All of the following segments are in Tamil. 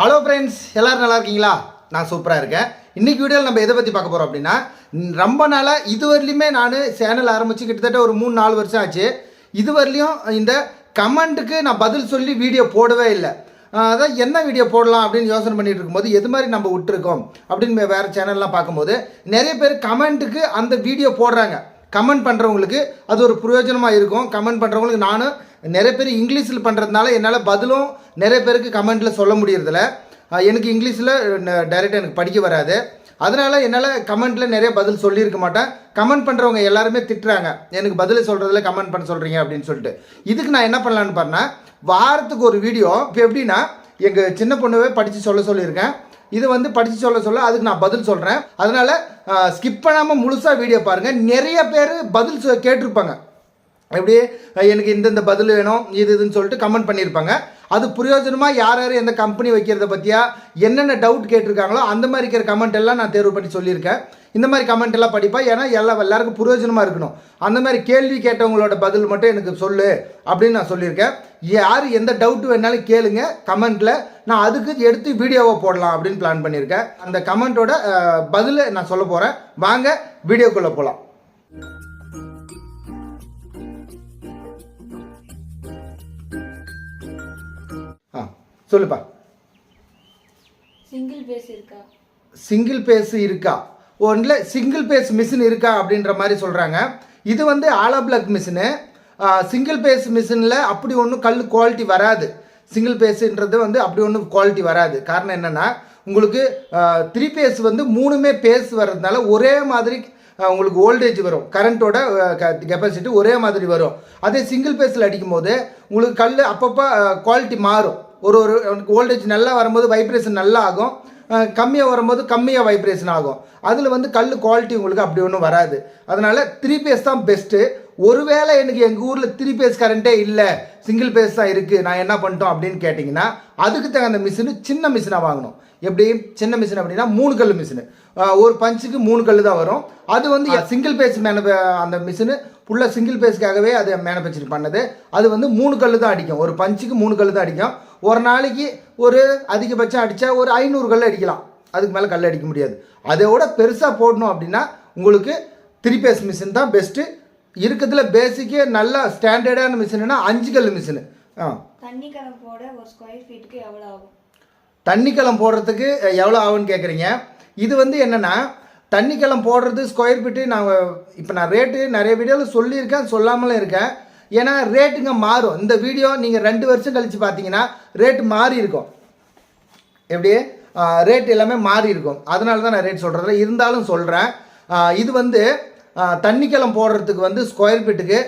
ஹலோ ஃப்ரெண்ட்ஸ் எல்லோரும் நல்லா இருக்கீங்களா? நான் சூப்பராக இருக்கேன். இன்னைக்கு வீடியோவில் நம்ம எதை பற்றி பார்க்க போகிறோம் அப்படின்னா ரொம்ப நாளாக இதுவரையிலுமே நான் சேனல் ஆரம்பித்து கிட்டத்தட்ட ஒரு மூணு நாலு வருஷம் ஆச்சு. இதுவரையிலையும் இந்த கமெண்ட்டுக்கு நான் பதில் சொல்லி வீடியோ போடவே இல்லை. அதான் என்ன வீடியோ போடலாம் அப்படின்னு யோசனை பண்ணிட்டு இருக்கும்போது எது மாதிரி நம்ம விட்டுருக்கோம் அப்படின்னு வேறு சேனல்லாம் பார்க்கும்போது நிறைய பேர் கமெண்ட்டுக்கு அந்த வீடியோ போடுறாங்க. கமெண்ட் பண்ணுறவங்களுக்கு அது ஒரு பிரயோஜனமாக இருக்கும். கமெண்ட் பண்ணுறவங்களுக்கு நானும் நிறைய பேர் இங்கிலீஷில் பண்ணுறதுனால என்னால் பதிலும் நிறைய பேருக்கு கமெண்ட்டில் சொல்ல முடியறதில்ல. எனக்கு இங்கிலீஷில் டைரெக்டாக எனக்கு படிக்க வராது. அதனால் என்னால் கமெண்ட்டில் நிறைய பதில் சொல்லியிருக்க மாட்டேன். கமெண்ட் பண்ணுறவங்க எல்லாருமே திட்டுறாங்க. எனக்கு பதில் சொல்கிறதுல கமெண்ட் பண்ண சொல்கிறீங்க அப்படின்னு சொல்லிட்டு. இதுக்கு நான் என்ன பண்ணலான்னு பாருன்னா வாரத்துக்கு ஒரு வீடியோ இப்போ எப்படின்னா எங்கள் சின்ன பொண்ணுவே படித்து சொல்ல சொல்லியிருக்கேன். இது வந்து படித்து சொல்ல சொல்ல அதுக்கு நான் பதில் சொல்கிறேன் அதனால் ஸ்கிப் பண்ணாமல் முழுசாக வீடியோ பாருங்கள் நிறைய பேர் பதில் கேட்டிருப்பாங்க. எப்படி எனக்கு இந்தந்த பதில் வேணும் இது இதுன்னு சொல்லிட்டு கமெண்ட் பண்ணியிருப்பாங்க. அது பிரயோஜனமாக யார் யார் எந்த கம்பெனி வைக்கிறத பற்றியா என்னென்ன டவுட் கேட்டிருக்காங்களோ அந்த மாதிரி இருக்கிற கமெண்ட் எல்லாம் நான் தேர்வு பண்ணி சொல்லியிருக்கேன். இந்த மாதிரி கமெண்ட் எல்லாம் படிப்பேன் ஏன்னா எல்லாம் எல்லாருக்கும் பிரயோஜனமாக இருக்கணும். அந்த மாதிரி கேள்வி கேட்டவங்களோட பதில் மட்டும் எனக்கு சொல்லு அப்படின்னு நான் சொல்லியிருக்கேன். யார் எந்த டவுட் வேணாலும் கேளுங்க கமெண்ட்டில் நான் அதுக்கு எடுத்து வீடியோவை போடலாம் அப்படின்னு பிளான் பண்ணியிருக்கேன். அந்த கமெண்ட்டோட பதிலை நான் சொல்ல போகிறேன் வாங்க வீடியோக்குள்ளே போகலாம் சொல்லுப்பா. சிங்கிள் பேஸ் இருக்கா? சிங்கிள் பேஸ் இருக்கா? ஒன்றில் சிங்கிள் பேஸ் மிஷின் இருக்கா அப்படின்ற மாதிரி சொல்கிறாங்க இது வந்து ஆலா பிளக் மிஷினு சிங்கிள் பேஸ் மிஷினில் அப்படி ஒன்றும் கல் குவாலிட்டி வராது. சிங்கிள் பேஸுன்றது வந்து அப்படி ஒன்றும் குவாலிட்டி வராது. காரணம் என்னென்னா உங்களுக்கு த்ரீ பேஸ் வந்து மூணுமே பேஸ் வர்றதுனால ஒரே மாதிரி உங்களுக்கு வோல்டேஜ் வரும். கரண்ட்டோட கெப்பாசிட்டி ஒரே மாதிரி வரும். அதே சிங்கிள் பேஸில் அடிக்கும்போது உங்களுக்கு கல் அப்பப்போ குவாலிட்டி மாறும். ஒரு ஒரு வோல்டேஜ் நல்லா வரும்போது வைப்ரேஷன் நல்லா ஆகும். கம்மியாக வரும்போது கம்மியாக வைப்ரேஷன் ஆகும். அதில் வந்து கல் குவாலிட்டி உங்களுக்கு அப்படி ஒன்றும் வராது. அதனால் த்ரீ பேஸ் தான் பெஸ்ட்டு ஒருவேளை எனக்கு எங்கள் ஊரில் த்ரீ பேஸ் கரண்ட்டே இல்லை. சிங்கிள் பேஸ் தான் இருக்குது நான் என்ன பண்ணிட்டோம் அப்படின்னு கேட்டிங்கன்னா அதுக்கு தகுந்த மிஷினு சின்ன மிஷினாக வாங்கணும். எப்படி? சின்ன மிஷின் அப்படின்னா மூணு கல் மிஷினு ஒரு பஞ்சுக்கு மூணு கல் தான் வரும். அது வந்து சிங்கிள் பேஸ் மேனு அந்த மிஷினு ஃபுல்லாக சிங்கிள் பேஸ்க்காகவே அது மேனுஃபேக்சரிங் பண்ணது. அது வந்து மூணு கல் தான் அடிக்கும். ஒரு பஞ்சுக்கு மூணு கல் தான் அடிக்கும். ஒரு நாளைக்கு ஒரு அதிகபட்சம் அடித்தா ஒரு ஐநூறு கல் அடிக்கலாம். அதுக்கு மேலே கல் அடிக்க முடியாது. அதை விட பெருசாக போடணும் அப்படின்னா உங்களுக்கு த்ரீ பேஸ் மிஷின் தான் பெஸ்ட்டு இருக்கிறதுல பேசிக்கே நல்ல ஸ்டாண்டர்டான மிஷினுனா அஞ்சு கல் மிஷினு ஆ. தண்ணி கலம் போட ஒரு ஸ்கொயர் ஃபீட்டுக்கு எவ்வளோ ஆகும்? தண்ணி கலம் போடுறதுக்கு எவ்வளோ ஆகும்னு கேட்குறீங்க இது வந்து என்னென்னா தண்ணி கலம் போடுறது ஸ்கொயர் ஃபீட்டு நான் இப்போ நான் ரேட்டு நிறைய வீடியோவில் சொல்லியிருக்கேன் சொல்லாமலும் இருக்கேன். ஏன்னா ரேட்டுங்க மாறும். இந்த வீடியோ நீங்கள் ரெண்டு வருஷம் கழித்து பார்த்தீங்கன்னா ரேட்டு மாறி இருக்கும். எப்படி? ரேட் எல்லாமே மாறி இருக்கும். அதனால தான் நான் ரேட் சொல்கிறதில்ல இருந்தாலும் சொல்கிறேன் இது வந்து ஆ, தண்ணிக்கலம் போடுறதுக்கு வந்து ஸ்கொயர் ஃபீட்டுக்கு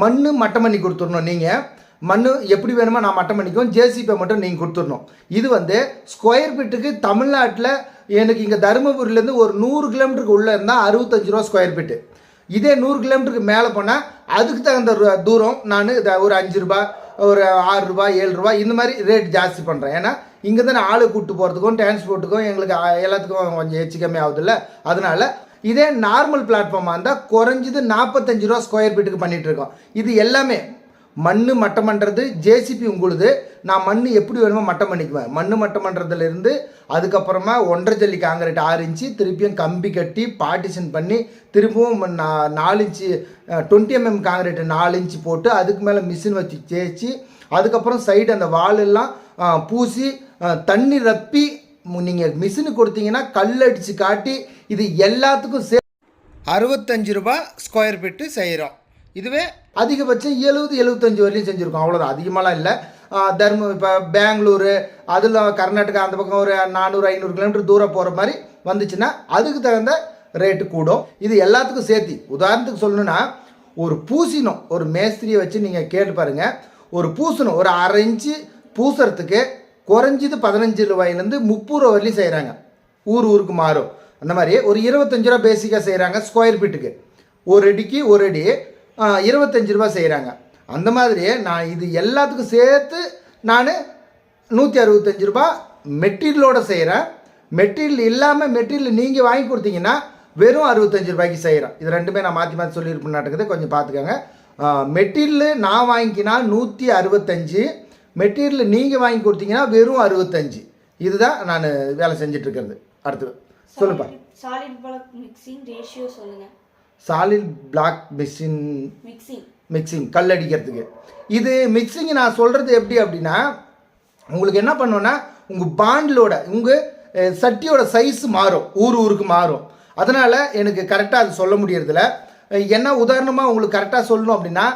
மண் மட்டம் பண்ணி கொடுத்துடணும் நீங்கள் மண் எப்படி வேணுமோ நான் மட்டம் பண்ணிக்குவோம் ஜேசிபி மட்டும் நீங்கள் கொடுத்துடணும். இது வந்து ஸ்கொயர் ஃபீட்டுக்கு தமிழ்நாட்டில் எனக்கு இங்கே தருமபுரியிலேருந்து ஒரு நூறு கிலோமீட்டருக்கு உள்ளே இருந்தால் அறுபத்தஞ்சு ரூபா ஸ்கொயர் ஃபீட்டு இதே நூறு கிலோமீட்டருக்கு மேலே போனால் அதுக்கு தகுந்த தூரம் நான் ஒரு அஞ்சு ரூபா ஒரு ஆறு ரூபா ஏழு ரூபாய் இந்த மாதிரி ரேட் ஜாஸ்தி பண்ணுறேன் ஏன்னா இங்கே தான் ஆளு கூப்பிட்டு போகிறதுக்கும் டிரான்ஸ்போர்ட்டுக்கும் எங்களுக்கு எல்லாத்துக்கும் கொஞ்சம் ஹெச்சு கம்மி ஆகுதுல்ல. அதனால் இதே நார்மல் பிளாட்ஃபார்மாக இருந்தால் குறைஞ்சது நாற்பத்தஞ்சு ரூபா ஸ்கொயர் ஃபீட்டுக்கு பண்ணிகிட்ருக்கோம் இருக்கோம். இது எல்லாமே மண் மட்டம் பண்ணுறது ஜேசிபி உங்களுது. நான் மண் எப்படி வேணுமோ மட்டம் பண்ணிக்குவேன். மண் மட்டம் பண்ணுறதுலேருந்து அதுக்கப்புறமா ஒன்றரை ஜல்லி காங்கிரீட் ஆறு இன்ச்சு திருப்பியும் கம்பி கட்டி பார்ட்டிஷன் பண்ணி திரும்பவும் நா- நாலு இன்ச்சு டுவெண்ட்டி எம்எம் காங்கிரீட் நாலு இன்ச்சு போட்டு அதுக்கு மேலே மிஷின் வச்சு தேய்ச்சி அதுக்கப்புறம் சைடு அந்த வால் எல்லாம் பூசி தண்ணி ரப்பி நீங்கள் மிஷினு கொடுத்தீங்கன்னா கல் அடித்து காட்டி இது எல்லாத்துக்கும் சே அறுபத்தஞ்சு ரூபா ஸ்கொயர் ஃபீட்டு செய்கிறோம் இதுவே அதிகபட்சம் எழுபது எழுபத்தஞ்சு வரையும் செஞ்சுருக்கோம். அவ்வளோதான் அதிகமாகலாம் இல்லை. தர்ம இப்போ பெங்களூரு அதில் கர்நாடகா அந்த பக்கம் ஒரு நானூறு ஐநூறு கிலோமீட்டர் தூரம் போகிற மாதிரி வந்துச்சுன்னா அதுக்கு தகுந்த ரேட்டு கூடும். இது எல்லாத்துக்கும் சேர்த்தி உதாரணத்துக்கு சொல்லணும்னா ஒரு பூசினம். ஒரு மேஸ்திரியை வச்சு நீங்கள் கேட்டு பாருங்கள் ஒரு பூசணும் ஒரு அரை இன்ச்சு பூசுறதுக்கு குறைஞ்சது பதினஞ்சு ரூபாயிலேருந்து முப்பது ரூபா வரலையும் செய்கிறாங்க ஊர் ஊருக்கு மாறும். அந்த மாதிரி ஒரு இருபத்தஞ்சு ரூபா பேசிக்காக செய்கிறாங்க ஸ்கொயர் ஃபீட்டுக்கு ஒரு அடிக்கு ஒரு அடி இருபத்தஞ்சு ரூபா செய்கிறாங்க அந்த மாதிரியே நான் இது எல்லாத்துக்கும் சேர்த்து நான் நூற்றி அறுபத்தஞ்சு ரூபா மெட்டீரியலோட செய்கிறேன் மெட்டீரியல் இல்லாமல் மெட்டீரியல் நீங்கள் வாங்கி கொடுத்தீங்கன்னா வெறும் அறுபத்தஞ்சு ரூபாய்க்கு செய்கிறேன் இது ரெண்டுமே நான் மாற்றி மாற்றி சொல்லியிருப்பேன் நாட்டுக்குது கொஞ்சம் பார்த்துக்கோங்க. மெட்டீரியல் நான் வாங்கிக்கினா நூற்றி அறுபத்தஞ்சு மெட்டீரியல் நீங்கள் வாங்கி கொடுத்தீங்கன்னா வெறும் அறுபத்தஞ்சு. இதுதான் நான் வேலை செஞ்சுட்டு இருக்கிறது. அடுத்து சொல்லுப்பா. சாலிட் மிக்சிங் ரேஷியோ சொல்லுங்க. Solid block machine mixing. Mixing கல் அடிக்கிறதுக்கு. இது மிக்சிங் நான் சொல்கிறது எப்படி அப்படின்னா உங்களுக்கு என்ன பண்ணுவேன்னா உங்கள் பாண்டிலோட உங்கள் சட்டியோட சைஸ் மாறும். ஊர் ஊருக்கு மாறும். அதனால் எனக்கு கரெக்டாக அது சொல்ல முடியறதில்ல. என்ன உதாரணமாக உங்களுக்கு கரெக்டாக சொல்லணும் அப்படின்னா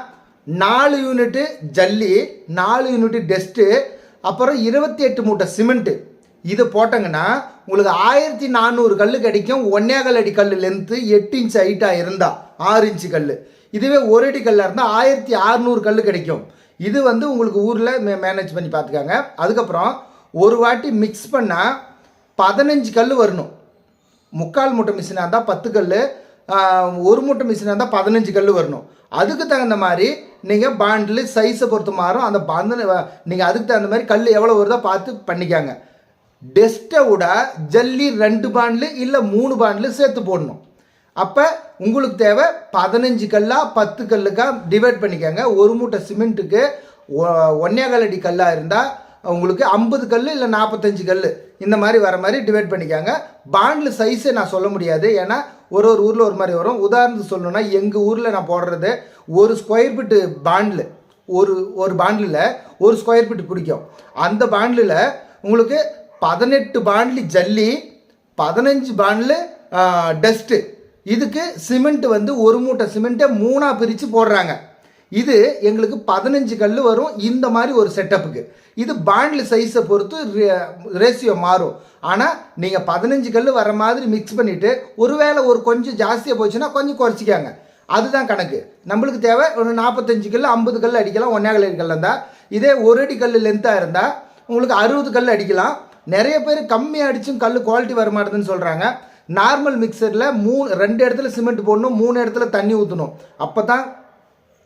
நாலு யூனிட்டு ஜல்லி நாலு யூனிட்டு டெஸ்ட்டு அப்புறம் இருபத்தி எட்டு மூட்டை சிமெண்ட்டு இது போட்டங்கன்னா உங்களுக்கு ஆயிரத்தி நானூறு கல் கிடைக்கும். ஒன்னேகால் அடி கல் லென்த்து எட்டு இன்ச் ஹைட்டாக இருந்தால் ஆறு இன்ச்சு கல் இதுவே ஒரு அடி கல்லாக இருந்தால் ஆயிரத்தி அறநூறு கல் கிடைக்கும். இது வந்து உங்களுக்கு ஊரில் மே மேனேஜ் பண்ணி பார்த்துக்காங்க அதுக்கப்புறம் ஒரு வாட்டி மிக்ஸ் பண்ணால் பதினஞ்சு கல் வரணும். முக்கால் மூட்டை மிஷினாக இருந்தால் பத்து கல் ஒரு மூட்டை மிஷினாக இருந்தால் பதினஞ்சு கல் வரணும். அதுக்கு தகுந்த மாதிரி நீங்கள் பாண்டில் சைஸை பொறுத்து மாறும். அந்த பந்த நீங்கள் அதுக்கு தகுந்த மாதிரி கல் எவ்வளோ வருதோ பார்த்து பண்ணிக்காங்க. டெஸ்ட்டை விட ஜல்லி ரெண்டு பாண்டில் இல்லை மூணு பாண்டில் சேர்த்து போடணும். அப்போ உங்களுக்கு தேவை பதினஞ்சு கல்லா பத்து கல்லுக்கா டிவைட் பண்ணிக்கோங்க. ஒரு மூட்டை சிமெண்ட்டுக்கு ஒன்னேகால் அடி கல்லாக இருந்தால் உங்களுக்கு ஐம்பது கல் இல்லை நாற்பத்தஞ்சு கல் இந்த மாதிரி வர மாதிரி டிவைட் பண்ணிக்காங்க. பாண்டில் சைஸே நான் சொல்ல முடியாது. ஏன்னா ஒரு ஒரு ஊரில் ஒரு மாதிரி வரும். உதாரணத்துக்கு சொல்லணும்னா எங்கள் ஊரில் நான் போடுறது ஒரு ஸ்கொயர் ஃபீட்டு பாண்டில் ஒரு ஒரு பாண்டிலில் ஒரு ஸ்கொயர் ஃபீட் பிடிக்கும். அந்த பாண்டிலில் உங்களுக்கு பதினெட்டு பாண்டில் ஜல்லி பதினஞ்சு பாண்டில் டஸ்ட்டு இதுக்கு சிமெண்ட் வந்து ஒரு மூட்டை சிமெண்ட்டை மூணாக பிரித்து போடுறாங்க. இது எங்களுக்கு பதினஞ்சு கல் வரும். இந்த மாதிரி ஒரு செட்டப்புக்கு இது பாண்டில் சைஸை பொறுத்து ரேஷியோ மாறும். ஆனால் நீங்கள் பதினஞ்சு கல் வர மாதிரி மிக்ஸ் பண்ணிவிட்டு ஒருவேளை ஒரு கொஞ்சம் ஜாஸ்தியாக போச்சுன்னா கொஞ்சம் குறைச்சிக்காங்க. அதுதான் கணக்கு. நம்மளுக்கு தேவை ஒரு நாற்பத்தஞ்சு கல் ஐம்பது கல் அடிக்கலாம் ஒன்னேகல் கல் இருந்தால் இதே ஒரு அடி கல் லென்த்தாக இருந்தால் உங்களுக்கு அறுபது கல் அடிக்கலாம். நிறைய பேர் கம்மி அடிச்சும் கல் குவாலிட்டி வர மாட்டேதுன்னு சொல்கிறாங்க நார்மல் மிக்சரில் மூணு ரெண்டு இடத்துல சிமெண்ட் போடணும் மூணு இடத்துல தண்ணி ஊற்றணும் அப்போ தான்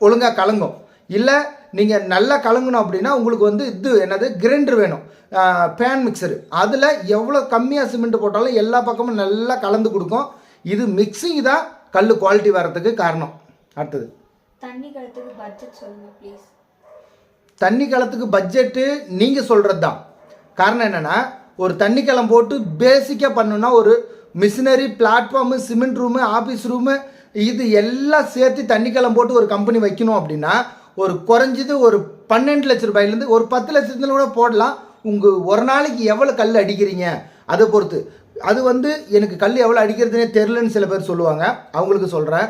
ஒழுங்காக கலங்கும். இல்லை நீங்கள் நல்லா கலங்கணும் அப்படின்னா உங்களுக்கு வந்து இது என்னது? கிரைண்டர் வேணும். பேன் மிக்சரு அதில் எவ்வளோ கம்மியாக சிமெண்ட் போட்டாலும் எல்லா பக்கமும் நல்லா கலந்து கொடுக்கும். இது மிக்சிங் தான் கல் குவாலிட்டி வர்றதுக்கு காரணம். அடுத்தது. தண்ணி கலத்துக்கு பட்ஜெட் சொல்லுங்க ப்ளீஸ் தண்ணி கலத்துக்கு பட்ஜெட்டு நீங்கள் சொல்கிறது தான் காரணம் என்னென்னா ஒரு தண்ணி போட்டு பேசிக்காக பண்ணணுன்னா ஒரு machinery platform cement room office room இது எல்லாம் சேர்த்து தண்ணி போட்டு ஒரு கம்பெனி வைக்கணும் அப்படின்னா ஒரு குறைஞ்சது ஒரு பன்னெண்டு லட்ச ரூபாயிலேருந்து ஒரு பத்து லட்சத்துல கூட போடலாம். உங்கள் ஒரு நாளைக்கு எவ்வளோ கல் அடிக்கிறீங்க? அதை பொறுத்து. அது வந்து எனக்கு கல் எவ்வளோ அடிக்கிறதுனே தெரிலன்னு சில பேர் சொல்லுவாங்க. அவங்களுக்கு சொல்கிறேன்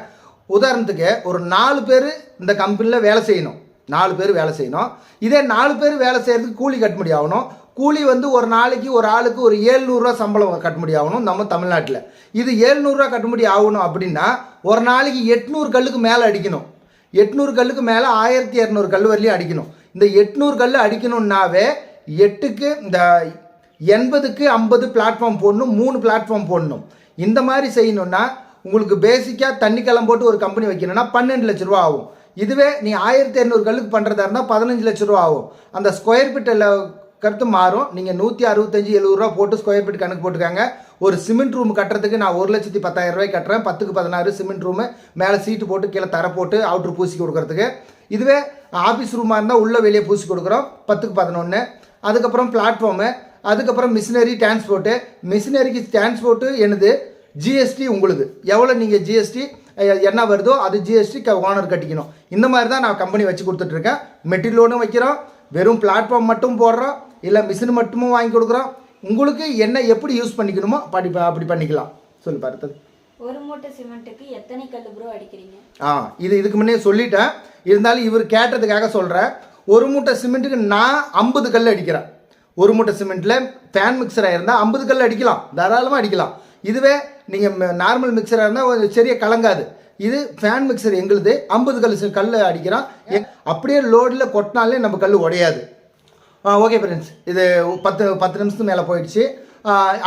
உதாரணத்துக்கு ஒரு நாலு பேர் இந்த கம்பெனியில் வேலை செய்யணும். நாலு பேர் வேலை செய்யணும். இதே நாலு பேர் வேலை செய்கிறதுக்கு கூலி கட்டுப்படி ஆகணும். கூலி வந்து ஒரு நாளைக்கு ஒரு ஆளுக்கு ஒரு ஏழ்நூறுரூவா சம்பளம் கட்டுப்படி ஆகணும் நம்ம தமிழ்நாட்டில். இது ஏழ்நூறுரூவா கட்டுப்படி ஆகணும் அப்படின்னா ஒரு நாளைக்கு எட்நூறு கல்லுக்கு மேலே அடிக்கணும். எட்நூறு கல்லுக்கு மேலே ஆயிரத்தி இரநூறு கல் வரலையும் அடிக்கணும். இந்த எட்நூறு கல் அடிக்கணுன்னாவே எட்டுக்கு இந்த எண்பதுக்கு ஐம்பது பிளாட்ஃபார்ம் போடணும் மூணு பிளாட்ஃபார்ம் போடணும். இந்த மாதிரி செய்யணும்னா உங்களுக்கு பேசிக்காக தண்ணி கலம் போட்டு ஒரு கம்பெனி வைக்கணும்னா பன்னெண்டு லட்ச ரூபா ஆகும். இதுவே நீ ஆயிரத்தி இரநூறு கல்லுக்கு பண்ணுறதா இருந்தால் பதினஞ்சு லட்ச ரூபா ஆகும். அந்த ஸ்கொயர் ஃபீட்டில் கருத்து மாறும். நீங்கள் நூற்றி அறுபத்தஞ்சி எழுபது ரூபா போட்டு ஸ்கொயர் ஃபீட் கணக்கு போட்டுக்காங்க ஒரு சிமெண்ட் ரூம் கட்டுறதுக்கு நான் ஒரு லட்சத்தி பத்தாயிரம் ரூபாய் கட்டுறேன். பத்துக்கு பதினாறு சிமெண்ட் ரூமு மேலே சீட்டு போட்டு கீழே தர போட்டு அவுட்ரு பூசி கொடுக்கறதுக்கு. இதுவே ஆஃபீஸ் ரூமாக இருந்தால் உள்ளே வெளியே பூசி கொடுக்குறோம். பத்துக்கு பதினொன்று அதுக்கப்புறம் பிளாட்ஃபார்மு அதுக்கப்புறம் மிஷினரி டிரான்ஸ்போர்ட்டு மிஷினரிக்கு டிரான்ஸ்போர்ட்டு என்னது? ஜிஎஸ்டி உங்களுது. எவ்வளோ நீங்கள் ஜிஎஸ்டி என்ன வருதோ அது ஜிஎஸ்டி ஓனர் கட்டிக்கணும். இந்த மாதிரி தான் நான் கம்பெனி வச்சு கொடுத்துட்ருக்கேன் மெட்டீரியலோடும் வைக்கிறோம். வெறும் பிளாட்ஃபார்ம் மட்டும் போடுறோம். இல்லை மிஷின் மட்டுமும் வாங்கி கொடுக்குறோம். உங்களுக்கு என்ன எப்படி யூஸ் பண்ணிக்கணுமோ அப்படி அப்படி பண்ணிக்கலாம். சொல்லு பார்த்தது. ஒரு மூட்டை சிமெண்ட்டுக்கு எத்தனை கல் ப்ரோ அடிக்கிறீங்க? ஆ இது இதுக்கு முன்னே சொல்லிட்டேன். இருந்தாலும் இவர் கேட்டதுக்காக சொல்கிறேன் ஒரு மூட்டை சிமெண்ட்டுக்கு நான் ஐம்பது கல் அடிக்கிறேன். ஒரு மூட்டை சிமெண்ட்டில் ஃபேன் மிக்சராக இருந்தால் ஐம்பது கல் அடிக்கலாம். தாராளமாக அடிக்கலாம். இதுவே நீங்கள் நார்மல் மிக்சராக இருந்தால் சரியாக கலங்காது. இது ஃபேன் மிக்சர் எங்களுது. ஐம்பது கல் கல் அடிக்கிறோம். அப்படியே லோடில் கொட்டினாலே நம்ம கல் உடையாது. ஓகே ஃப்ரெண்ட்ஸ் இது பத்து பத்து நிமிஷத்துக்கு மேலே போயிடுச்சு.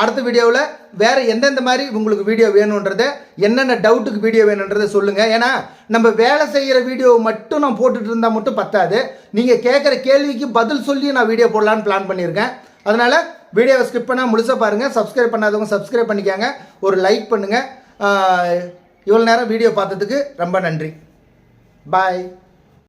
அடுத்த வீடியோவில் வேறு எந்தெந்த மாதிரி உங்களுக்கு வீடியோ வேணுன்றதை என்னென்ன டவுட்டுக்கு வீடியோ வேணுன்றதை சொல்லுங்கள் ஏன்னா நம்ம வேலை செய்கிற வீடியோ மட்டும் நான் போட்டுட்டு இருந்தால் மட்டும் பத்தாது. நீங்கள் கேட்குற கேள்விக்கு பதில் சொல்லி நான் வீடியோ போடலான்னு பிளான் பண்ணியிருக்கேன். அதனால் வீடியோவை ஸ்கிப் பண்ணால் முழுசாக பாருங்கள் சப்ஸ்கிரைப் பண்ணாதவங்க சப்ஸ்கிரைப் பண்ணிக்காங்க. ஒரு லைக் பண்ணுங்கள் இவ்வளோ நேரம் வீடியோ பார்த்ததுக்கு ரொம்ப நன்றி. பாய்